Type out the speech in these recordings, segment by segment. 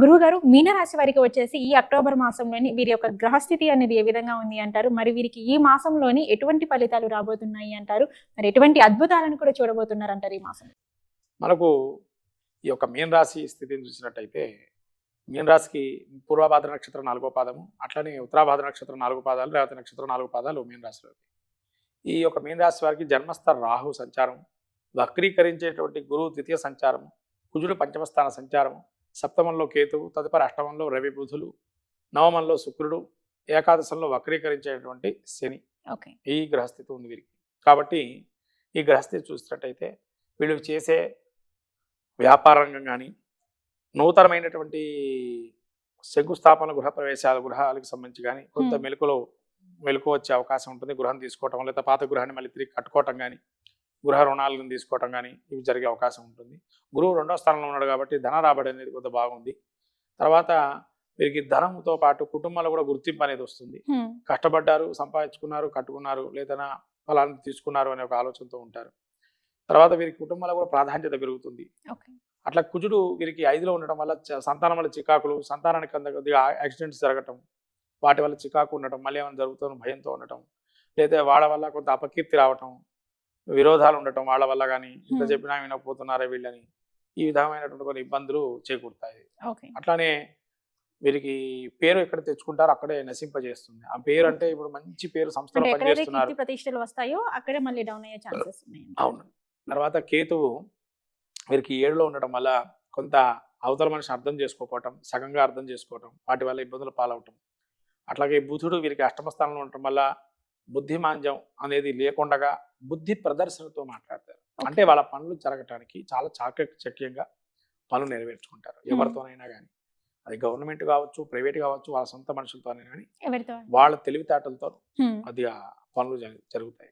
గురువు గారు మీనరాశి వారికి వచ్చేసి ఈ అక్టోబర్ మాసంలోని వీరి యొక్క గ్రహస్థితి అనేది ఏ విధంగా ఉంది అంటారు? మరి వీరికి ఈ మాసంలోని ఎటువంటి ఫలితాలు రాబోతున్నాయి అంటారు? మరి ఎటువంటి అద్భుతాలను కూడా చూడబోతున్నారు అంటారు ఈ మాసం? మనకు ఈ యొక్క మీనరాశి స్థితిని చూసినట్టయితే మీనరాశికి పూర్వభాద్ర నక్షత్రం నాలుగో పాదము అట్లనే ఉత్తరాభాద్ర నక్షత్రం నాలుగు పాదాలు రేవతి నక్షత్రం నాలుగు పాదాలు మీన ఈ యొక్క మీనరాశి వారికి జన్మస్థ రాహు సంచారం వక్రీకరించేటువంటి గురువు ద్వితీయ సంచారం కుజుడు పంచమస్థాన సంచారం సప్తమంలో కేతువు తదుపరి అష్టమంలో రవి బుధులు నవమంలో శుక్రుడు ఏకాదశంలో వక్రీకరించేటువంటి శని ఈ గ్రహస్థితి ఉంది వీరికి. కాబట్టి ఈ గ్రహస్థితి చూసినట్టయితే వీళ్ళు చేసే వ్యాపార రంగం కానీ నూతనమైనటువంటి శంకుస్థాపన గృహ ప్రవేశాలు గృహాలకు సంబంధించి కానీ కొంత. మెలకులో మెలకు వచ్చే అవకాశం ఉంటుంది. గృహం తీసుకోవటం లేదా పాత గృహాన్ని మళ్ళీ తిరిగి కట్టుకోవటం కానీ గృహ రుణాలను తీసుకోవటం కానీ ఇవి జరిగే అవకాశం ఉంటుంది. గురువు రెండో స్థానంలో ఉన్నాడు కాబట్టి ధన రాబడి అనేది కొంత బాగుంది. తర్వాత వీరికి ధనంతో పాటు కుటుంబంలో కూడా గుర్తింపు అనేది వస్తుంది. కష్టపడ్డారు సంపాదించుకున్నారు కట్టుకున్నారు లేదా ఫలాన్ని తీసుకున్నారు అనే ఒక ఆలోచనతో ఉంటారు. తర్వాత వీరికి కుటుంబంలో కూడా ప్రాధాన్యత పెరుగుతుంది. అట్లా కుజుడు వీరికి ఐదులో ఉండటం వల్ల సంతానం వల్ల చికాకులు సంతానానికి అంత కొద్దిగా యాక్సిడెంట్స్ జరగటం వాటి వల్ల చికాకు ఉండటం మళ్ళీ ఏమైనా జరుగుతున్న భయంతో ఉండటం లేదా వాళ్ళ వల్ల కొంత అపకీర్తి రావటం విరోధాలు ఉండటం వాళ్ళ వల్ల కానీ ఇంత. చెప్పినా వినకపోతున్నారే వీళ్ళని ఈ విధమైనటువంటి కొన్ని ఇబ్బందులు చేకూరుతాయి. ఓకే. అట్లానే వీరికి పేరు ఎక్కడ తెచ్చుకుంటారో అక్కడే నశింపజేస్తుంది. ఆ పేరు అంటే ఇప్పుడు మంచి పేరు సంస్థలో పనిచేస్తున్నారు. ప్రతిష్టలు వస్తాయో అక్కడే మళ్ళీ డౌన్ అయ్యే ఛాన్సెస్ అవును. తర్వాత కేతువు వీరికి ఏడులో ఉండటం వల్ల కొంత అవతల మనిషిని అర్థం చేసుకోకపోవటం సగంగా అర్థం చేసుకోవటం వాటి వల్ల ఇబ్బందులు పాలవటం. అట్లాగే బుధుడు వీరికి అష్టమ స్థానంలో ఉండటం వల్ల బుద్ధిమాంద్యం అనేది లేకుండా బుద్ధి ప్రదర్శనతో మాట్లాడతారు. అంటే వాళ్ళ పనులు జరగటానికి చాలా చాకచక్యంగా పనులు నెరవేర్చుకుంటారు. ఎవరితోనైనా కానీ అది గవర్నమెంట్ కావచ్చు ప్రైవేట్ కావచ్చు వాళ్ళ సొంత మనుషులతోనే కానీ వాళ్ళ తెలివితేటలతో. కొద్దిగా పనులు జరు- జరుగుతాయి.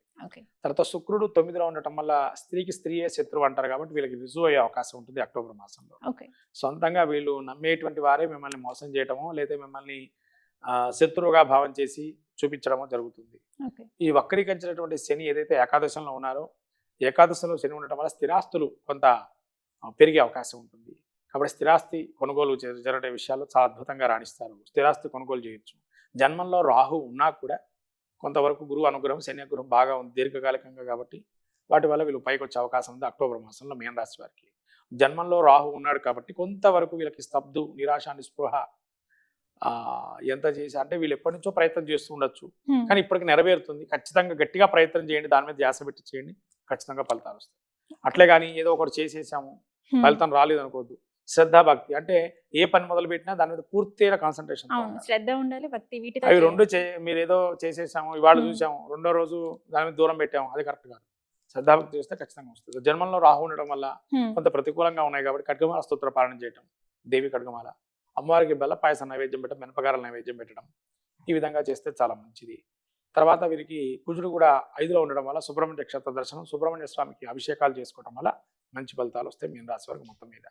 తర్వాత శుక్రుడు తొమ్మిదిలో ఉండటం వల్ల స్త్రీకి స్త్రీయే శత్రువు అంటారు కాబట్టి వీళ్ళకి రుజువు అయ్యే అవకాశం ఉంటుంది అక్టోబర్ మాసంలో. సొంతంగా వీళ్ళు నమ్మేటువంటి వారే మిమ్మల్ని మోసం చేయటమో లేదా మిమ్మల్ని శత్రువుగా భావం చేసి చూపించడమో జరుగుతుంది. ఈ వక్రీకరించినటువంటి శని ఏదైతే ఏకాదశంలో ఉన్నారో ఏకాదశంలో శని ఉండటం వల్ల స్థిరాస్తులు కొంత పెరిగే అవకాశం ఉంటుంది. కాబట్టి స్థిరాస్తి కొనుగోలు జరిగే విషయాల్లో చాలా అద్భుతంగా రాణిస్తారు. స్థిరాస్తి కొనుగోలు చేయొచ్చు. జన్మంలో రాహు ఉన్నా కూడా కొంతవరకు గురువు అనుగ్రహం శని అనుగ్రహం బాగా ఉంది దీర్ఘకాలికంగా కాబట్టి వాటి వల్ల వీళ్ళు పైకి వచ్చే అవకాశం ఉంది అక్టోబర్ మాసంలో మీన రాశి వారికి. జన్మంలో రాహు ఉన్నాడు కాబట్టి కొంతవరకు వీళ్ళకి స్తబ్దు నిరాశ నిస్పృహ ఎంత చేసి అంటే వీళ్ళు ఎప్పటి నుంచో ప్రయత్నం చేస్తూ ఉండొచ్చు. కానీ ఇప్పటికి నెరవేరుతుంది. ఖచ్చితంగా గట్టిగా ప్రయత్నం చేయండి. దాని మీద ధ్యాస పెట్టి చేయండి. ఖచ్చితంగా ఫలితాలు వస్తాయి. అట్లే కానీ ఏదో ఒకటి చేసేసాము. ఫలితం రాలేదు అనుకోవద్దు శ్రద్ధ భక్తి. అంటే ఏ పని మొదలు పెట్టినా దాని మీద పూర్తిగా కాన్సన్ట్రేషన్ శ్రద్ధ ఉండాలి భక్తి వీటితో అవి. రెండు చే మీరు ఏదో చేసేసాము ఇవాళ. చూసాము రెండో రోజు దాని మీద దూరం పెట్టాము అది కరెక్ట్ కాదు. శ్రద్ధాభక్తి చేస్తే ఖచ్చితంగా వస్తుంది. జన్మంలో రాహు ఉండడం వల్ల. కొంత ప్రతికూలంగా ఉన్నాయి కాబట్టి ఖడ్గమాల స్తోత్ర పాలన చేయటం దేవి ఖడ్గమాల. అమ్మవారికి బెల్ల పాయసం నైవేద్యం పెట్టడం మినపగారల నైవేద్యం పెట్టడం ఈ విధంగా చేస్తే చాలా మంచిది. తర్వాత వీరికి కుజుడు కూడా ఐదులో ఉండడం వల్ల సుబ్రహ్మణ్య క్షేత్ర దర్శనం సుబ్రహ్మణ్య స్వామికి అభిషేకాలు చేసుకోవడం వల్ల మంచి ఫలితాలు వస్తాయి మీన రాశి వరకు మొత్తం మీద.